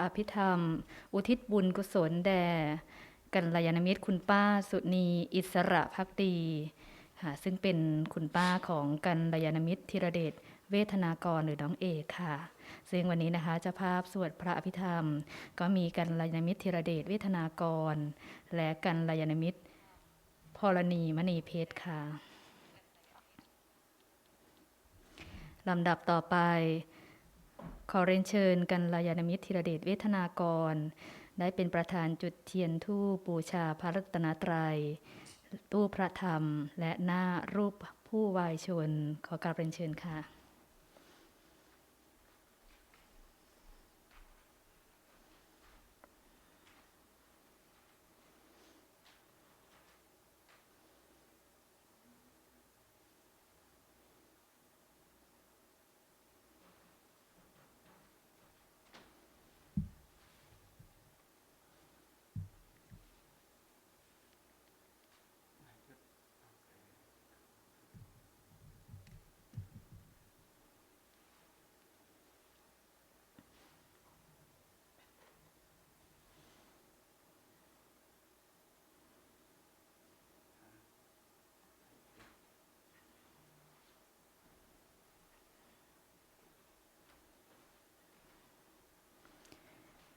อภิธรรม อุทิศบุญกุศลแด่กัลยาณมิตรคุณป้าสุนีอิสระพักดีค่ะซึ่งเป็นคุณป้าของกัลยาณมิตรธีรเดชเวทนากรหรือน้องเอกค่ะ ซึ่งวันนี้นะคะเจ้าภาพสวดพระอภิธรรม ก็มีกัลยาณมิตรธีรเดชเวทนากร และกัลยาณมิตรพรณีมณีเพชรค่ะลำดับต่อไป ขอเรียนเชิญกันลายาณมิตรธีรเดชเวทนากร ได้เป็นประธานจุดเทียนทูปบูชาพระรัตนตรัย ตู้พระธรรมและหน้ารูปผู้วายชน ขอกราบเรียนเชิญค่ะ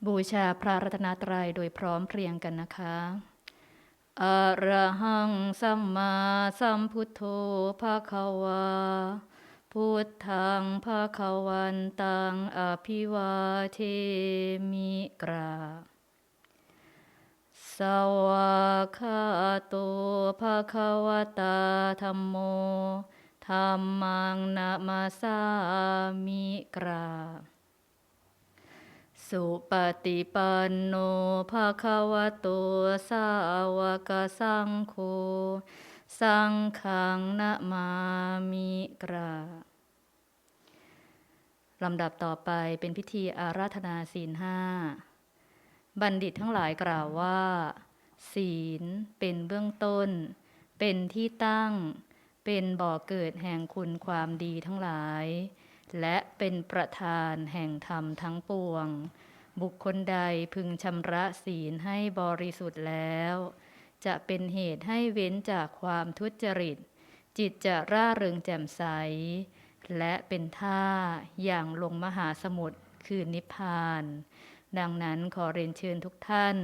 บูชาพระรัตนตรัยโดยพร้อมเพรียงกันนะคะอะระหังสัมมาสัมพุทโธภาคะวาพุทธังภาคะวันตังอภิวาเทมิกราสวากขาโตภาคะวตาธัมโมธัมมังนะมาสามิกราบ สุปฏิปันโนภาควะโตสาวกสังโฆสังฆังนะมามิกราลำดับต่อไปเป็นพิธีอาราธนาศีลห้า บัณฑิตทั้งหลายกล่าวว่า ศีลเป็นเบื้องต้น เป็นที่ตั้ง เป็นบ่อเกิดแห่งคุณความดีทั้งหลาย และเป็นประธานแห่งธรรมทั้งปวง บุคคลใดพึงชำระศีลให้บริสุทธิ์แล้ว จะเป็นเหตุให้เว้นจากความทุจริต จิตจะร่าเริงแจ่มใส และเป็นท่าอย่างลงมหาสมุทรคือนิพพาน ดังนั้นขอเรียนเชิญทุกท่าน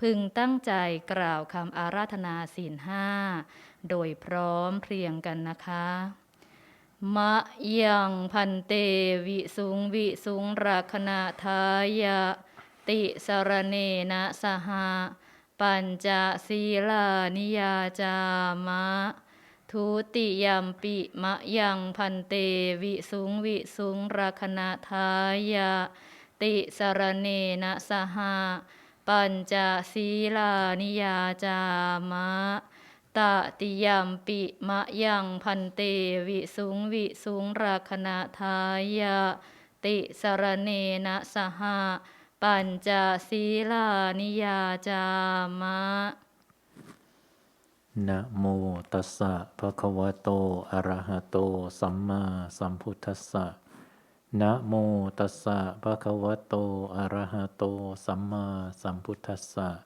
พึงตั้งใจกล่าวคำอาราธนาศีลห้า โดยพร้อมเพรียงกันนะคะ มะยังพันเตวิสุงวิสุงรักณทายะติสรเนนะสหะปัญจศีลานิยาจามะ ทุติยัมปิมะยังพันเตวิสุงวิสุงรักณทายะติสรเนนะสหะปัญจศีลานิยาจามะ ตติยัมปิมะยังพันเตวิสุงวิสุงราคณทายะติสรเนนะสหะปัญจศีลานิยาจามะนะโมตัสสะภะคะวะโต อะระหะโต สัมมาสัมพุทธัสสะนะโมตัสสะภะคะวะโต อะระหะโต สัมมาสัมพุทธัสสะ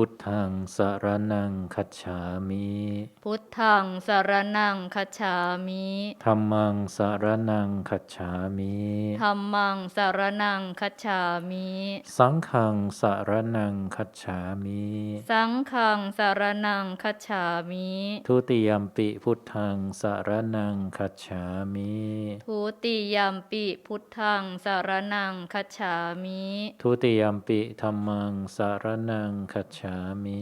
พุทธังสรนังคัจฉามิ พุทธังสรนังคัจฉามิธัมมังสรนังคัจฉามิธัมมังสรนังคัจฉามิ สังฆังสรนังคัจฉามิ สังฆังสรนังคัจฉามิ ทุติยัมปิพุทธังสรนังคัจฉามิทุติยัมปิพุทธังสารนังคัจฉามิ ทุติยัมปิธัมมังสรนังคัจฉามิ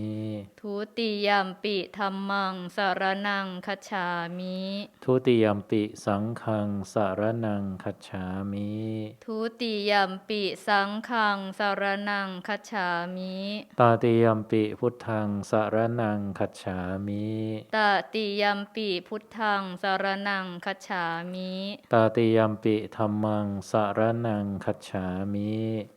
ทุทุติยมปิธรรมังสารนังคัจฉามิ ทุติยมปิสังฆังสารนังคัจฉามิ ทุติยมปิสังฆังสารนังคัจฉามิ ตาติยมปิพุทธังสารนังคัจฉามิ ตติยมปิพุทธังสารนังคัจฉามิตาติยมปิธรรมังสารนังคัจฉามิ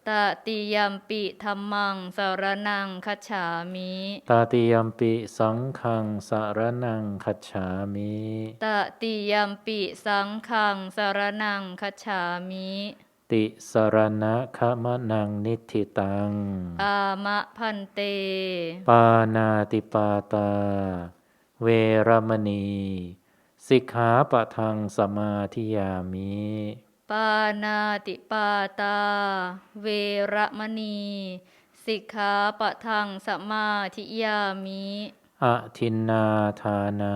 ตติยมปิธรรมังสารนังคัจฉามิตาติยมปิสังฆังสารนังคัจฉามิตติยมปิสังฆังสารนังคัจฉามิติสรณะขมนังนิธิตัง อามะพันเต ปานาติปาตา เวรมณี สิกขาปะทังสมาธิยามิ ปานาติปาตา เวระมณี สิกขาปะทังสมาธิยามิอะทินนาทานา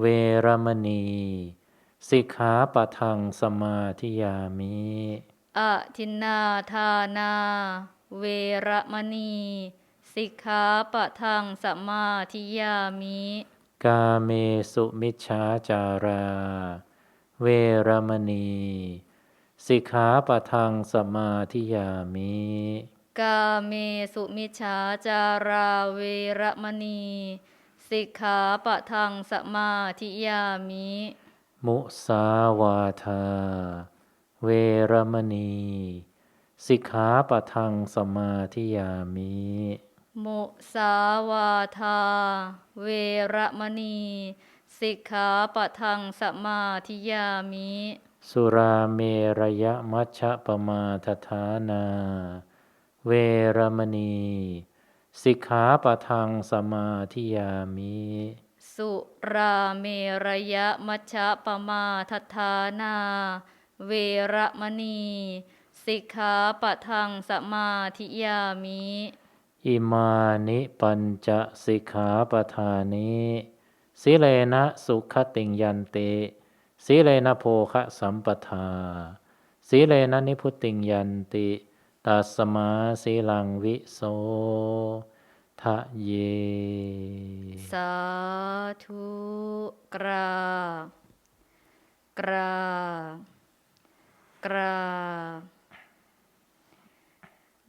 เวรมณี สิกขาปะทังสมาธิยามิอะทินนาทานา เวระมณี สิกขาปะทังสมาธิยามิ กาเมสุมิชฌาจารา เวรมณี สิกขาปะทังสมาธิยามิ กาเมสุมิชฌาจาราเวระมณี สิกขาปะทังสมาธิยามิ มุสาวาทา เวรมณี สิกขาปะทังสมาธิยามิมุสาวาทา เวระมณี สิกขาปะทังสมาธิยามิ สุราเมรยมัชฌปมาทฐานา เวรมณี สิกขาปะทังสมาธิยามิ สุราเมรยมัชฌะปมาทัฏฐานา เวระมณี สิกขาปะทังสมาธิยามิ อิมานิปัญจสิกขาปทานิสิเลนะสุขติงยันติสิเลนะโภคะสัมปทาสิเลนะนิพุตติงยันติ ตัสมาสีลังวิโสทะเย สาธุกรากรากรา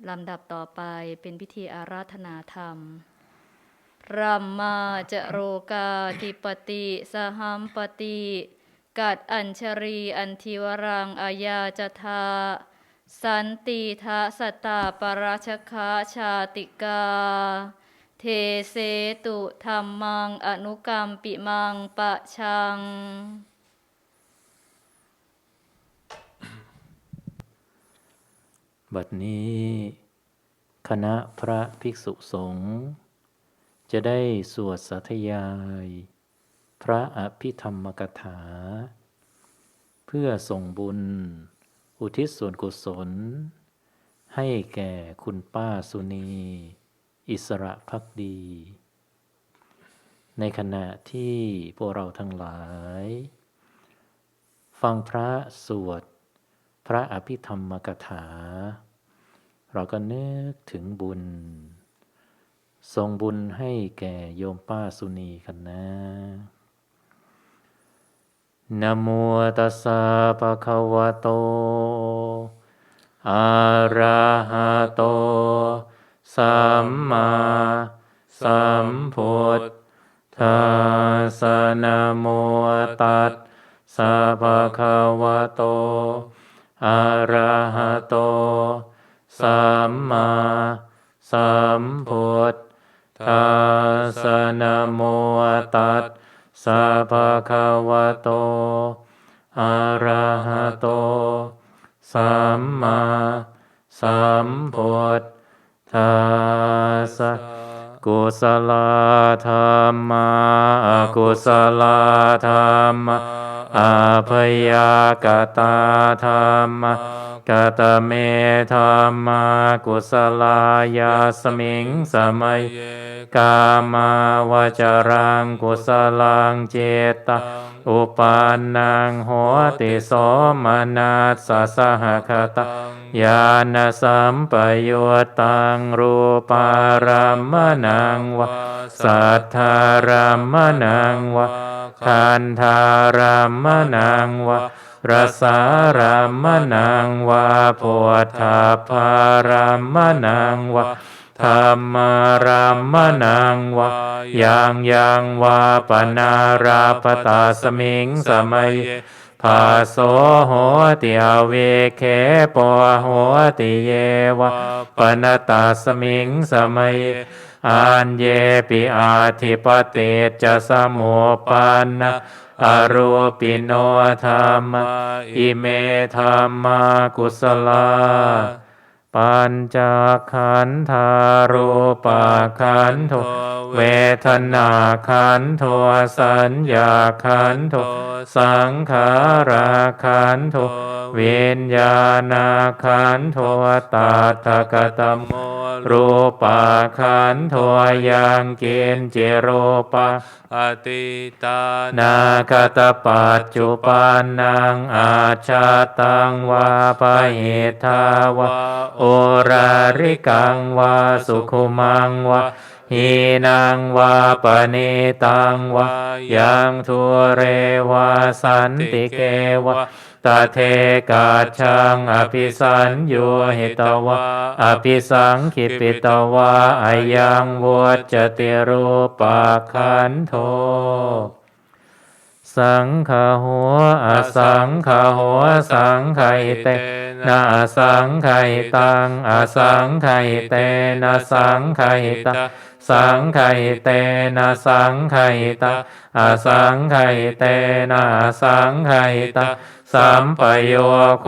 ลำดับต่อไปเป็นพิธีอาราธนาธรรมรัมมาจะโรกาธิปติสหัมปติ กัดอัญชรีอันทิวรังอายาจทา สันติทะสตตาปราชคาชาติกา เทเสตุธรรมังอนุกรรมปิมังปะชัง บัดนี้ คณะพระภิกษุสงฆ์จะได้สวดสาธยาย พระอภิธรรมกถา เพื่อส่งบุญ อุทิศส่วนกุศล ให้แก่คุณป้าสุนี อิสระพักดี ในขณะที่พวกเราทั้งหลาย ฟังพระสวด พระอภิธรรมกถา เราก็นึกถึงบุญส่งบุญให้แก่โยมป้าสุนีกันนะ นะโมตัสสะภะคะวะโต อะระหะโต สัมมาสัมพุทธัสสะนะโมตัสสะภะคะวะโต อะระหะโต สัมมาสัมพุทธัสสะนะโมตัส สะภะคะวะโตอะระหะโต สัมมาสัมพุทธัสสะกุศลธรรมะอกุศลธรรมะอาภยากตาธรรมะกตเมธรรมะกุศลายาสมิงสมัย กามาวจรังกุศลังเจตตอุปานังโหติสมนัสสะสหคตังญาณสัมปยุตตังรูปารามนังวะสัทธารามนังวะคันธารามนังวะรสารามนังวะโพธาภารามนังวะ ธรรมารามนังวะยังยังวะปนาราปตาสมิงสมัยภาโสโหติอเวเคปโหติเยวะปนตาสมิงสมัยอันเยปิอาทิปเตจะสมุปันนะอรูปิโนธรรม อิเมธรรมากุศลา ปัญจขันธารูปขันโทเวทนาขันโทสัญญาขันโทสังขาราขันโทวิญญาณขันโทตาตกตมโมรูปขันโทยังเกณฑ์เจโรปะอติตานาคตปัจจุปันนังอาชาตังวาปะเหทาวะโออราริกังวาสุขุมังวะหีนังวาปณิตังวะยังทุเรวาสันติเกวะตาเทกาชังอภิสัญโยหิตวะอภิสังคิปิตวะอายังวัจติรูปะขันโทสังขหัวอสังขหัวสังไขเต นะอสังไขตังอสังไขเตนะสังไขตะสังไขเตนะสังไขตะอสังไขเตนะสังไขตะสัมปโยโค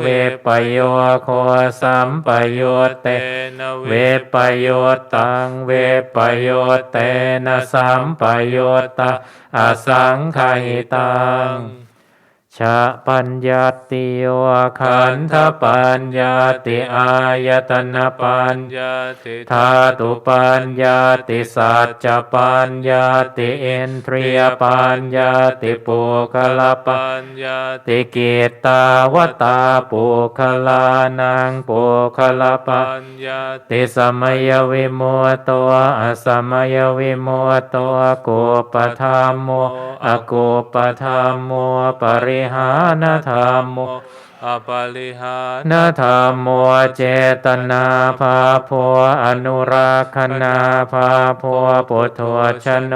เวปโยโคสัมปโยเตนเวปโยตังเวปโยเตนะสัมปโยตะอสังไขตัง ชะปัญญาติโยขันธปัญญาติอายตนะปัญญาติธาตุปัญญาติสัจจปัญญาติเอนทรียปัญญาติปุคละปัญญาติเกตตาวตาปุคลานังปุคละปะปัญญาติสมัยวิโมตัวอสมัยวิโมตัวโกปธรรมโมอโกปธรรมโมปริหานธรรมโม อปาลิหานาธรรมโมเจตนาภาโพอนุราคณาภาโพปุถุชนโน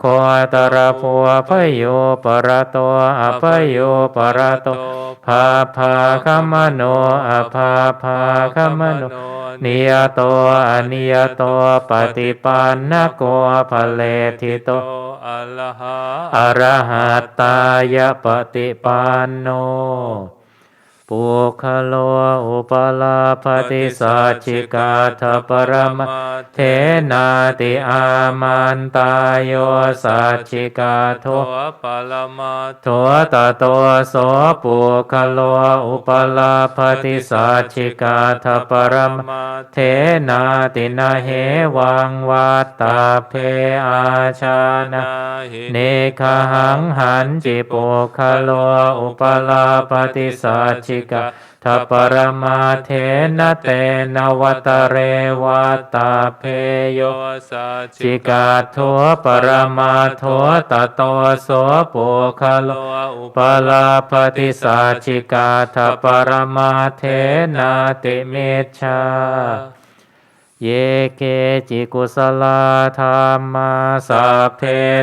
โคตรโพพโยปรโตอภโยปรโตภาภาคมโนอภาภาคมโนนิยโตอนิยโตปฏิปันนโกภเลทิโตอะระหะอรหัตตายปฏิปันโน ปุคโลอุปลาภติสัจจิกาทปรมะเทนาติอามันตายโยสัจจิกาโทโทปาลมาโทตโตโสปุคโลอุปลาภติสัจจิกาทปรมะมาเทนาตินาเหวังวัตตาเพอาชานะหิเนคหังหันจิปุคโลอุปลาปฏิสัจจิกาทัปรมาเทนะเตนวัตเรวัตตาเพโยสัจิกาโทปรมาโทตโตโสปุคโลโลอุปลาปฏิสัจิกาทัปรมาเทนะติเมชา เยเกจิกุสลาธรรมาสัพเพ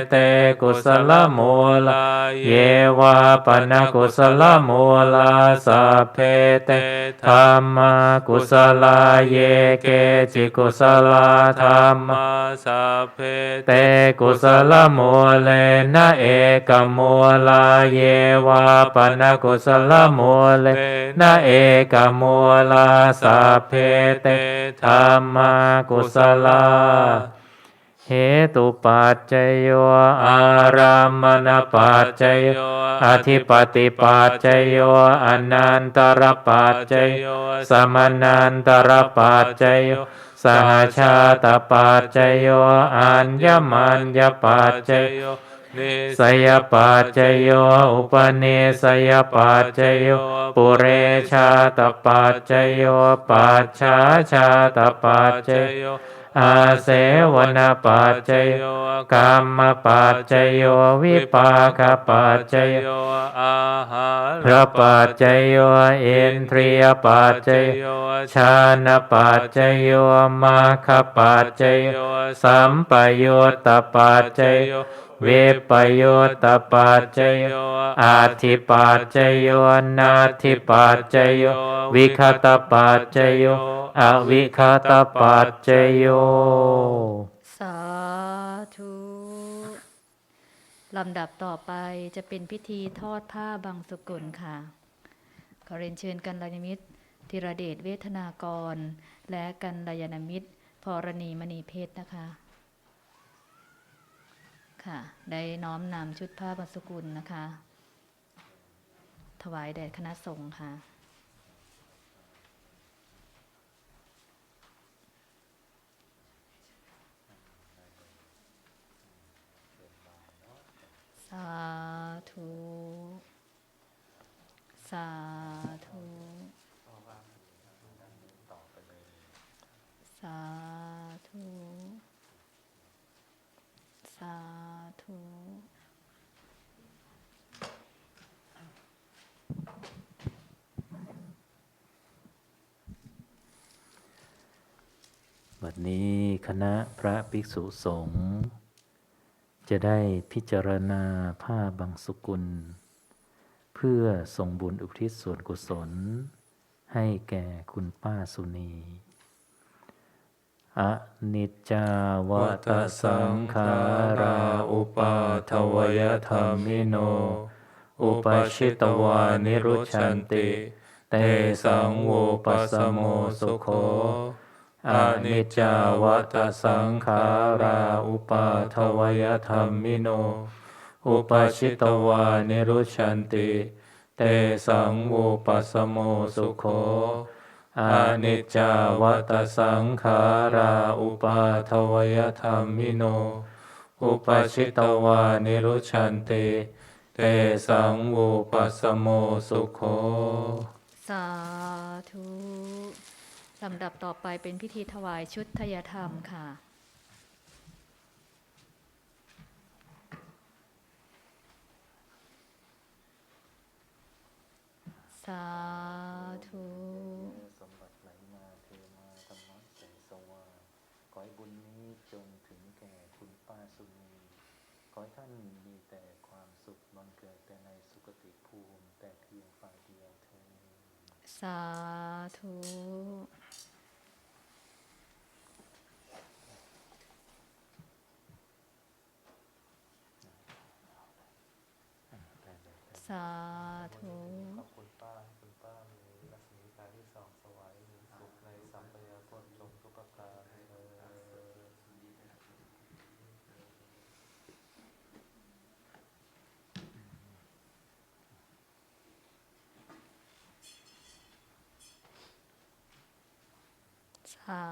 เตกุสลมูลาเยวาปนกุสลมูลาสัพเพเตธรรมากุสลาเยเกจิกุสลาธรรมมาสัพเพเตกุสลมูเลนะเอกมูลาเยวาปนกุสลมูเลนะเอกมูลาสัพเพเตธรรมากุศลาเหตุปัจจโยอารามณปัจจโยอธิปติปัจจโยอนันตรปัจจโยสมนันตรปัจจโยสหชาตปัจจโยอัญญมัญญปัจจโย สยปัจจโยอุปเนสยปัจจโยปุเรชาตปัจจโยปัจฉาชาตปัจจโยอาเสวนปัจจโยกรรมปัจจโยวิปากปัจจโยอาหาพระปัจจโยอินทรียปัจจโยชานปัจจโยมาคปัจจโยสัมปยุตตปัจจโย วิปยุตปัจจโยอาทิปัจจโยนาทิปัจจโยวิคตปัจจโยอวิคตปัจจโยสาธุลำดับต่อไปจะเป็นพิธีทอดผ้าบางสุกุลค่ะ ขอเรียนเชิญกันลยาณมิตรธีรเดชเวทนากร และกันลยาณมิตรพรณีมณีเพชรนะคะ ค่ะ ได้น้อมนำชุดผ้าบรรสุกุลนะคะ ถวายแด่คณะสงฆ์ค่ะสาธุ สาธุ สาธุ สาธุ วั นี้คณะพระภิกษุสงฆ์จะได้พิจารณาผ้าบางสุกุล เพื่อส่งบุญอุทิศส่วนกุศล ให้แก่คุณป้าสุนีอนิจจาวตสังขาราอุปาทวยธรรมิโน อุปชิตวานิรุชันติ เตสังโวปัสสโมสุโข อนิจจาวัตสังขาราอุปาทวยธรรมิโน อุปชิตวานิรุชันติ เตสังโวปัสโมสุโขอนิจจาวัตสังขาราอุปาทวยธรรมิโน อุปชิตวานิรุชันติ เตสังโวปัสสโมสุโข สาธุ ลำดับต่อไปเป็นพิธีถวายชุดทยธรรมค่ะ สาธุสมบัติไหลมาเทมาธรรมะแสงสว่างขอให้บุญนี้จงถึงแก่คุณป้าสุนีขอให้ท่านมีแต่ความสุขบังเกิดแต่ในสุคติภูมิแต่เพียงฝ่ายเดียวเธอญสาธุ สาธุ ขอบคุณป้าคุณป้ามีรัศมีตาที่สองสวายมีสุขในสัมปยพลจงทุกประการเอ่ย สา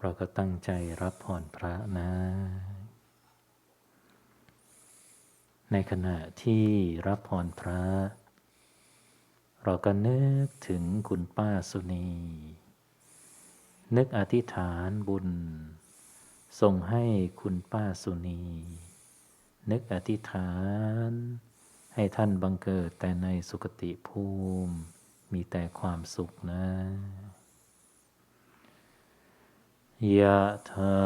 เราก็ตั้งใจรับพรพระนะ ในขณะที่รับพรพระ เราก็นึกถึงคุณป้าสุนี นึกอธิษฐานบุญ ส่งให้คุณป้าสุนี นึกอธิษฐาน ให้ท่านบังเกิดแต่ในสุคติภูมิ มีแต่ความสุขนะ ยะถา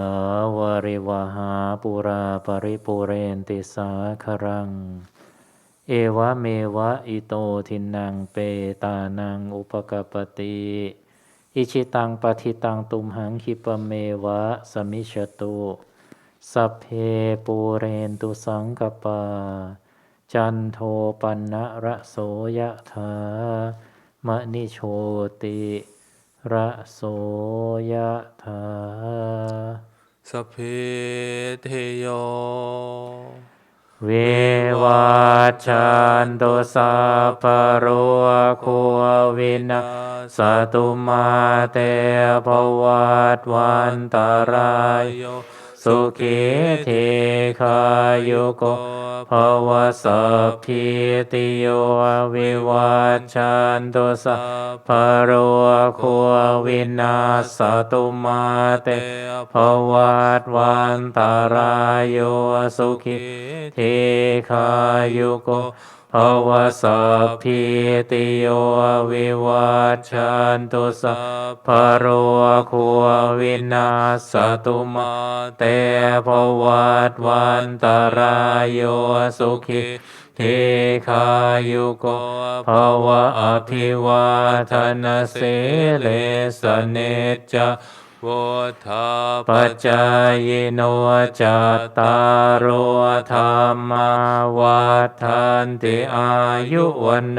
วริวหาปุราปริปุเรนติสาครัง เอวะเมวะอิโตทินังเปตานังอุปกปปติอิชิตังปฏิตังตุมหังคิปเมวะสมิชตุสัพเพปูเรนตุสังกปา จันโทปันะระโสยธามณิโชติ ระโสยธาสพพิเทโยวิวัชชันตุสัพพะโรโควินาสตุมาเตภวัตวันตรายโย สุขีทีขายุโกภวสัพพิติโยวิวัชชันตุสัพพโรโควินาสตุมาเตภวัตวันตรายโยสุขีทีขายุโก ภวสัพพิติโยวิวัชชันตุสัพพโรโควินาสตุมาเตภวัตวันตรายโยสุขีทีขายุโกภวะอภิวาทนาสิเลสเนจจ วทาปัจจายโนจัตตารโอธรรมาวัฏันติอายุวันโน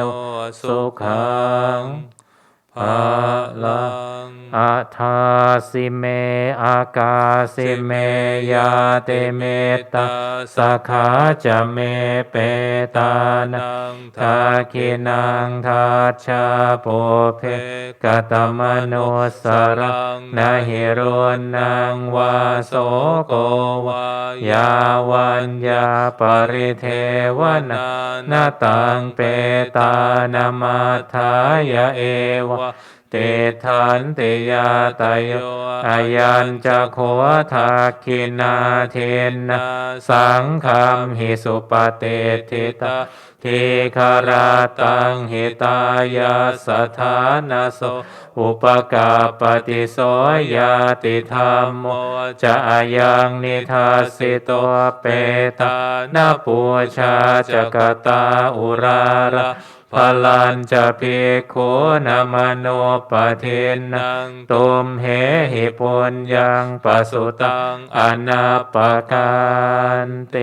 สุขังภาลัง อาทาสิเมอากาสิเมยาเตเมตาสกขาจะเมเปตานังทาคินังทัชาโปเพกตมโนสรังนาหิโรนังวาโสโกวายาวันยาปริเทวนานาตังเปตานามาทายะเอวะ เตทันเตยาตาโยอายัญจะโคทาคินาเทนะสังคมหิสุปเตทิตาทีคาราตังหิตายาสถานาโสอุปกาปฏิโสยาติธรรมโมจะอายังนิทัสสิโตเปตานาปูชาจกตาอุราระ พลันจะพิโคนามโนปเทนังตุมเหหิปุญญังปสุตังอนาปการเต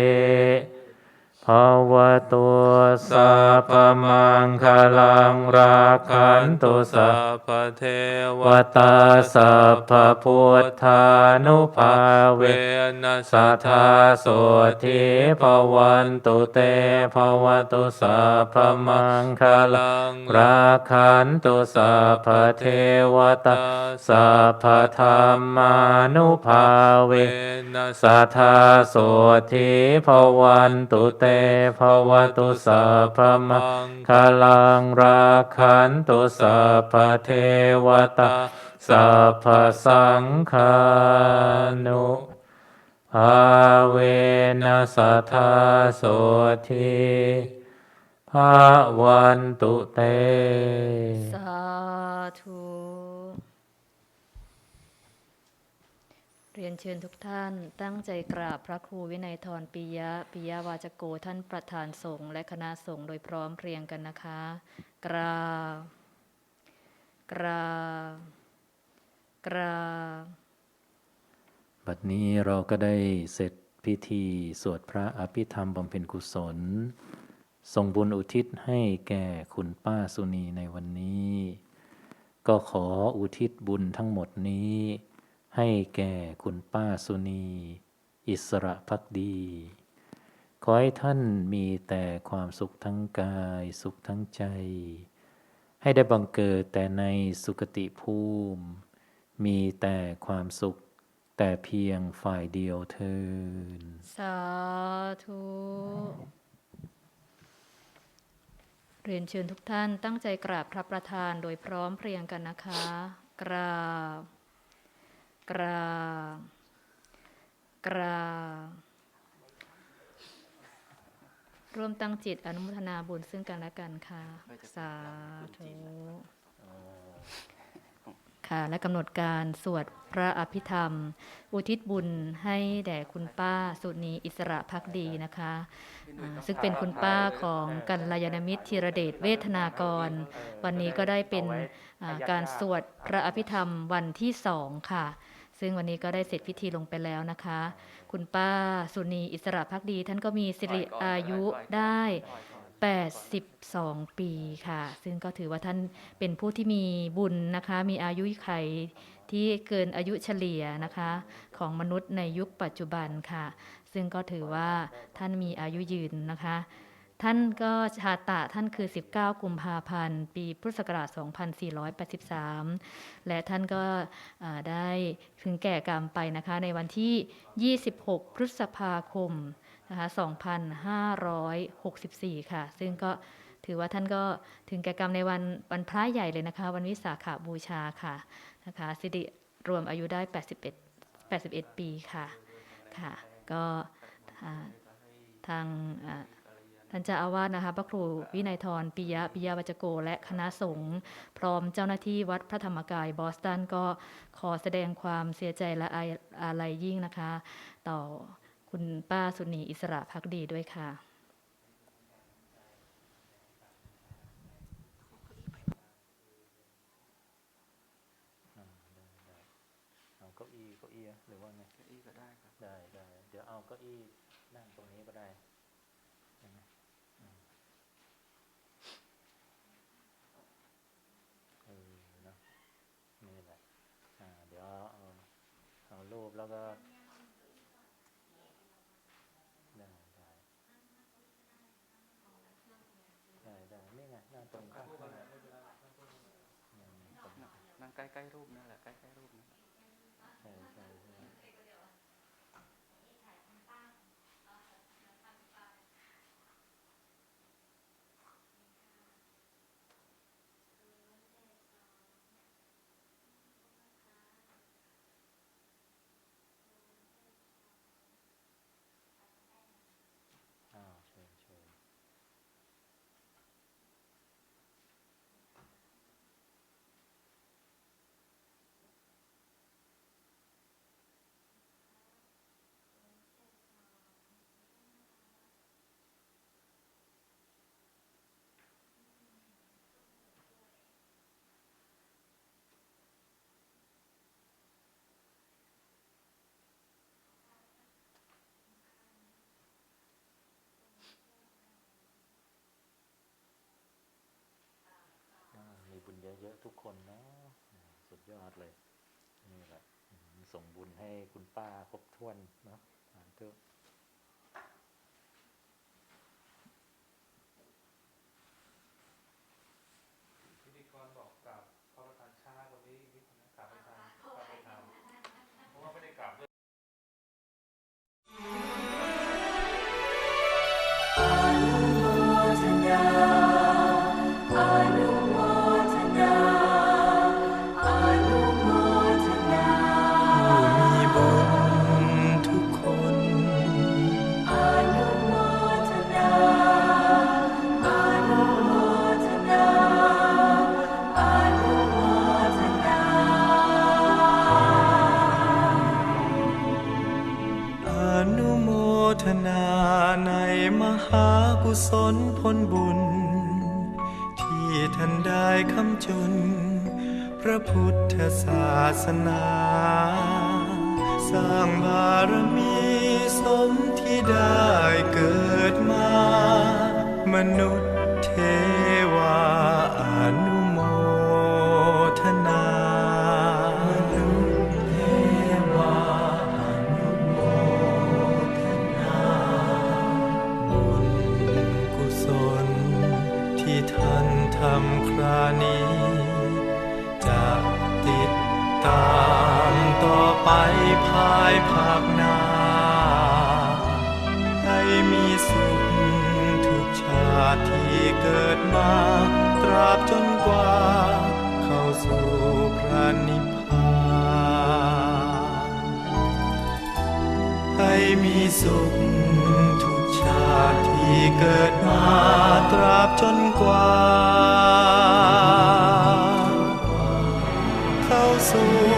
วะตัวสัพพมังคลังราคันตุสัพเทวตาสัพพุทธานุภาเวนัสัทธาโสทิภวันตุเตภวตุสัพพมังคลังราคันตุสัพเทวตาสัพพธรรมานุภาเวนัสัทธาโสทิภวันตุเตภวตุสัพพมังคลังราคันตุสัพพเทวตาสัพพสังฆานุภาเวนัสทธาโสทิภาวันตุเต สาธุ เชิญทุกท่านตั้งใจกราบพระครูวินัยทรปิยะปิยะวาจโกท่านประธานสงฆ์และคณะสงฆ์โดยพร้อมเพรียงกันนะคะ กราบกราบกราบบัดนี้เราก็ได้เสร็จพิธีสวดพระอภิธรรมบำเพ็ญกุศลส่งบุญอุทิศให้แก่คุณป้าสุนีในวันนี้ ก็ขออุทิศบุญทั้งหมดนี้ ให้แก่คุณป้าสุนี อิสระพักดี ขอให้ท่านมีแต่ความสุขทั้งกายสุขทั้งใจ ให้ได้บังเกิดแต่ในสุคติภูมิ มีแต่ความสุขแต่เพียงฝ่ายเดียวเทิน สาธุ เรียนเชิญทุกท่านตั้งใจกราบพระประธานโดยพร้อมเพรียงกันนะคะ กราบ กราบกราบร่วมตั้งจิตอนุโมทนาบุญซึ่งกันและกันค่ะ สาธุค่ะและกำหนดการสวดพระอภิธรรม อุทิศบุญให้แด่คุณป้าสุนีอิสระพักดีนะคะอ่าซึ่งเป็นคุณป้าของกัลยาณมิตรธีรเดชเวทนากร วันนี้ก็ได้เป็นอ่าการสวดพระอภิธรรมวันที่สองค่ะ ซึ่งวันนี้ก็ได้เสร็จพิธีลงไปแล้วนะคะ คุณป้าสุนีอิสระพักดี ท่านก็มีสิริอายุได้ 82 ปีค่ะ ซึ่งก็ถือว่าท่านเป็นผู้ที่มีบุญนะคะ มีอายุไขที่เกินอายุเฉลี่ยนะคะ ของมนุษย์ในยุคปัจจุบันค่ะ ซึ่งก็ถือว่าท่านมีอายุยืนนะคะ ท่านก็ชาตะท่านคือ 19 กุมภาพันธ์ ปีพุทธศักราช 2483 และท่านก็ได้ถึงแก่กรรมไปนะคะในวันที่ 26 พฤษภาคมนะคะ2564 ค่ะ ซึ่งก็ถือว่าท่านก็ถึงแก่กรรมในวันวันพระใหญ่เลยนะคะ วันวิสาขาบูชาค่ะนะคะสิริรวมอายุได้ 81 81 ปีค่ะค่ะ ก็ทางอ่า ท่านเจ้าอาวาสนะคะ พระครูวินัยทรปิยะปิยาวัจโก และคณะสงฆ์พร้อมเจ้าหน้าที่วัดพระธรรมกายบอสตันก็ขอแสดงความเสียใจและอาลัยยิ่งนะคะ ต่อคุณป้าสุนีอิสระพักดีด้วยค่ะ เอาเก้าอี้เก้าอี้อะหรือว่าไง เก้าอี้ก็ได้ครับ ได้ได้เดี๋ยวเอาเก้าอี้นั่งตรงนี้ก็ได้ใช่ไหมอืมเออเนอะนี่แหละอ่าเดี๋ยวเอาเอารูป แล้วก็ได้ได้ได้ได้นี่ไงนั่งตรงข้ามนั่งใกล้ๆรูปนั่นแหละใกล้ๆรูปนั่นแหละ ใช่ใช่ใช่อ้าวเชิญเชิญ อ่ามีบุญ เยอะๆทุกคนเนาะสุดยอดเลย นี่แหละอืมส่งบุญให้คุณป้าครบถ้วนเนาะสา ทนาในมหากุศลผลบุญ ที่ท่านได้คำจุน พระพุทธศาสนา สร้างบารมีสมที่ได้เกิดมา มนุษย์เทวาอนุ ไปภายภาคหน้าให้มีสุขทุกชาติที่เกิดมา ตราบจนกว่า เข้าสู่พระนิพพานให้มีสุขทุกชาติที่เกิดมา ตราบจนกว่า เข้าสู่